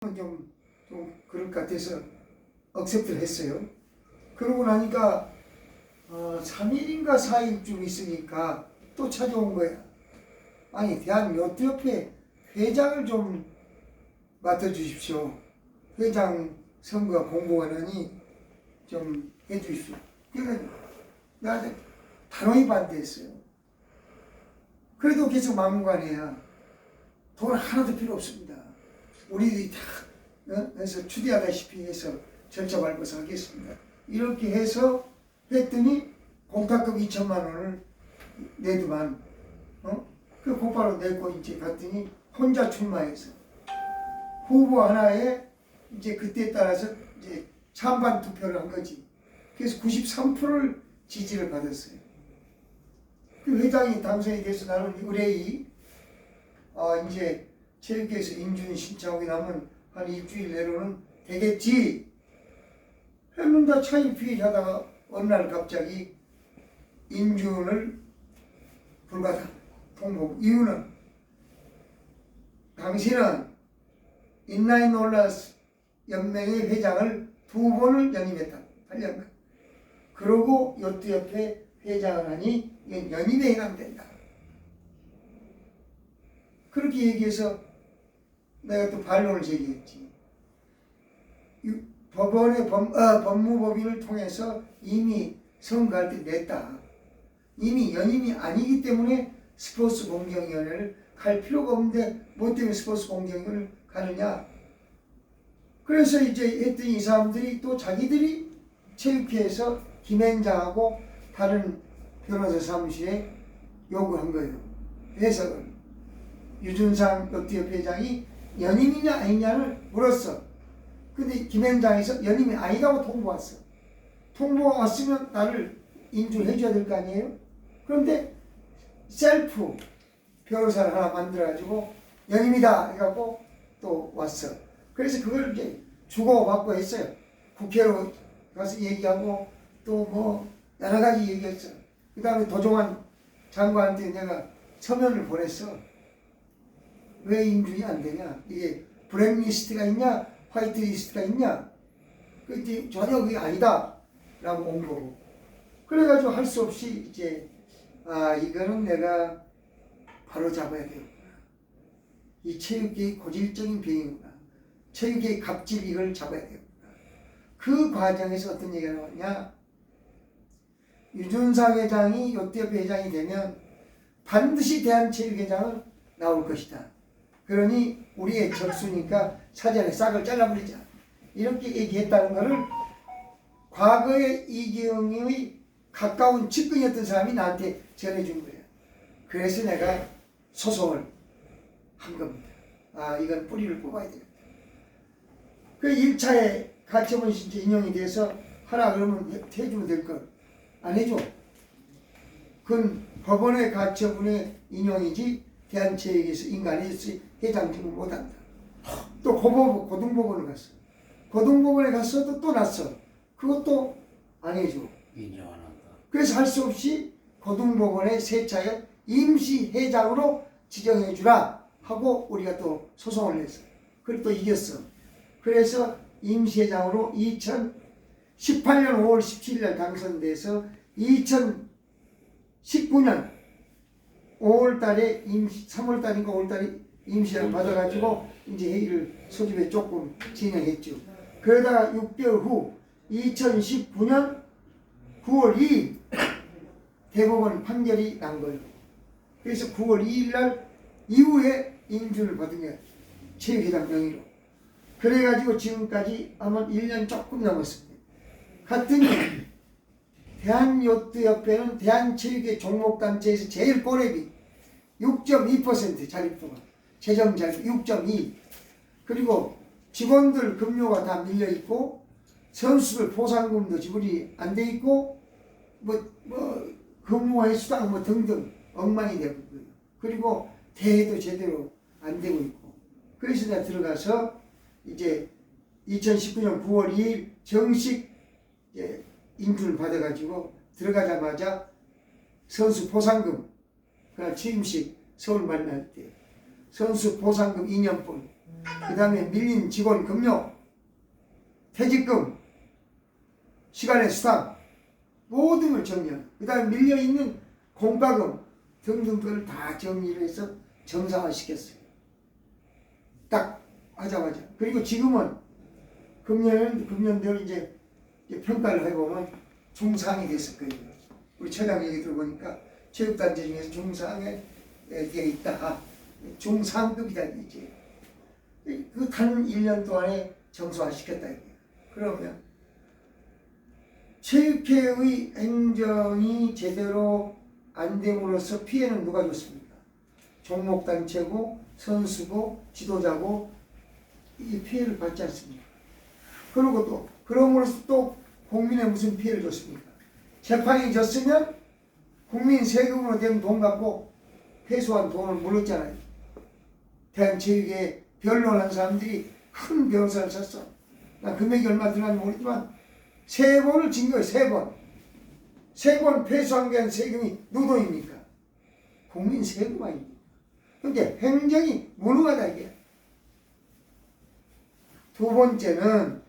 좀, 좀 그럴 것 같아서 억셉트를 했어요. 그러고 나니까 어, 3일인가 4일쯤 있으니까 또 찾아온 거야. 아니 대한요트협회 회장을 좀 맡아주십시오. 회장 선거 공고원원이 좀 해주십시오. 그래서 나한테 단호히 반대했어요. 그래도 계속 막무가내야. 돈 하나도 필요 없습니다. 우리들이 다 어? 해서 추대하다시피 해서 절차 밟아서 하겠습니다. 이렇게 해서 했더니 공탁금 2천만 원을 내더만 어? 그 곧바로 내고 이제 갔더니 혼자 출마해서 후보 하나에 이제 그때에 따라서 이제 찬반 투표를 한 거지. 그래서 93%를 지지를 받았어요. 그 회장이 당선이 돼서 나는 의뢰이 어 이제 체육회에서 인준 신청하고 나면 한 일주일 내로는 되겠지. 했는데 차일피일 하다가 어느 날 갑자기 인준을 불가다 통보 이유는 당신은 인라인 롤러스 연맹의 회장을 두 번을 연임했다. 8년간 그러고 요트협회 회장을 하니 연임에 해당된다. 그렇게 얘기해서 내가 또 반론을 제기했지. 유- 법원의 법, 어, 법무법인을 통해서 이미 선거할 때 냈다. 이미 연임이 아니기 때문에 스포츠 공정위원회를 갈 필요가 없는데 뭐 때문에 스포츠 공정위원회를 가느냐. 그래서 이제 했더니 이 사람들이 또 자기들이 체육회에서 김앤장하고 다른 변호사 사무실에 요구한 거예요. 해석을. 유준상 롯데협회 회장이 연임이냐 아니냐를 물었어. 근데 김현장에서 연임이 아니라고 통보 왔어. 통보가 왔으면 나를 인준해 줘야 될 거 아니에요? 그런데 셀프 변호사를 하나 만들어가지고 연임이다 해갖고 또 왔어. 그래서 그걸 이제 주고받고 했어요. 국회로 가서 얘기하고 또 뭐 여러 가지 얘기했어. 그 다음에 도종환 장관한테 내가 서면을 보냈어. 왜 인준이 안 되냐? 이게 블랙리스트가 있냐? 화이트리스트가 있냐? 그때 전혀 그게 아니다. 라고 온 거고. 그래가지고 할 수 없이 이제, 아, 이거는 내가 바로 잡아야 되겠구나. 이 체육계의 고질적인 병이구나. 체육계의 갑질 이걸 잡아야 되겠구나. 그 과정에서 어떤 얘기가 나왔냐? 유준상 회장이 롯데협회 회장이 되면 반드시 대한체육회장은 나올 것이다. 그러니 우리의 적수니까 사전에 싹을 잘라버리자. 이렇게 얘기했다는 것을 과거에 이경영의 가까운 측근이었던 사람이 나한테 전해준 거예요. 그래서 내가 소송을 한 겁니다. 아, 이건 뿌리를 뽑아야 되겠다. 그 1차에 가처분 신청 인용이 돼서 하라 그러면 해- 해주면 될 걸. 안 해줘. 그건 법원의 가처분의 인용이지 대한 체육에서 인간에서 회장직을 못한다. 또 고법, 고등법원을 갔어. 고등법원에 갔어도 또 났어. 그것도 안 해줘. 인정 안 한다. 그래서 할 수 없이 고등법원의 세차에 임시 회장으로 지정해 주라 하고 우리가 또 소송을 냈어. 그걸 또 이겼어. 그래서 임시 회장으로 2018년 5월 17일 날 당선돼서 2019년 5월 달에 임시 3월 달인가 5월 달에 임시를 받아가지고 이제 회의를 소집에 조금 진행했죠. 그러다가 6개월 후 2019년 9월 2일 대법원 판결이 난 거예요. 그래서 9월 2일 날 이후에 인준을 받은 거예요. 체육회장 명의로. 그래가지고 지금까지 아마 1년 조금 넘었습니다. 갔더니 대한요트협회는 대한체육회 종목단체에서 제일 꼬레비 6.2% 자립도가 재정 자립 6.2 그리고 직원들 급료가 다 밀려 있고 선수들 보상금도 지불이 안 돼 있고 뭐, 뭐 근무의 수당 뭐 등등 엉망이 되고 있고요. 그리고 대회도 제대로 안 되고 있고 그래서 내가 들어가서 이제 2019년 9월 2일 정식 인준을 받아가지고 들어가자마자 선수 보상금 취임식 서울 만날 때 선수 보상금 2년분 그 다음에 밀린 직원 급료, 퇴직금, 시간의 수당, 모든 걸 정리하고, 그 다음에 밀려있는 공과금 등등 걸다 정리를 해서 정상화 시켰어요. 딱 하자마자. 그리고 지금은 금년, 금년대로 이제, 평가를 해보면 중상이 됐을 거예요. 우리 처장 얘기 들어보니까 체육단체 중에서 중상에 되어 있다. 중상급이다, 이제. 그단 1년 동안에 정상화 시켰다. 이게. 그러면 체육회의 행정이 제대로 안 됨으로써 피해는 누가 줬습니까? 종목단체고 선수고 지도자고 이 피해를 받지 않습니까? 그리고 또 그럼으로써 또 국민에 무슨 피해를 줬습니까? 재판이 졌으면 국민 세금으로 된 돈 갖고 회수한 돈을 물었잖아요. 대한체육에 변론한 사람들이 큰 변호사를 썼어. 나 금액이 얼마 들어갔는지 모르지만 세 번을 진 거예요. 세 번. 세 번 회수한 게 세금이 누구 돈입니까? 국민 세금 아닙니까? 근데 행정이 무능하다 이게. 두 번째는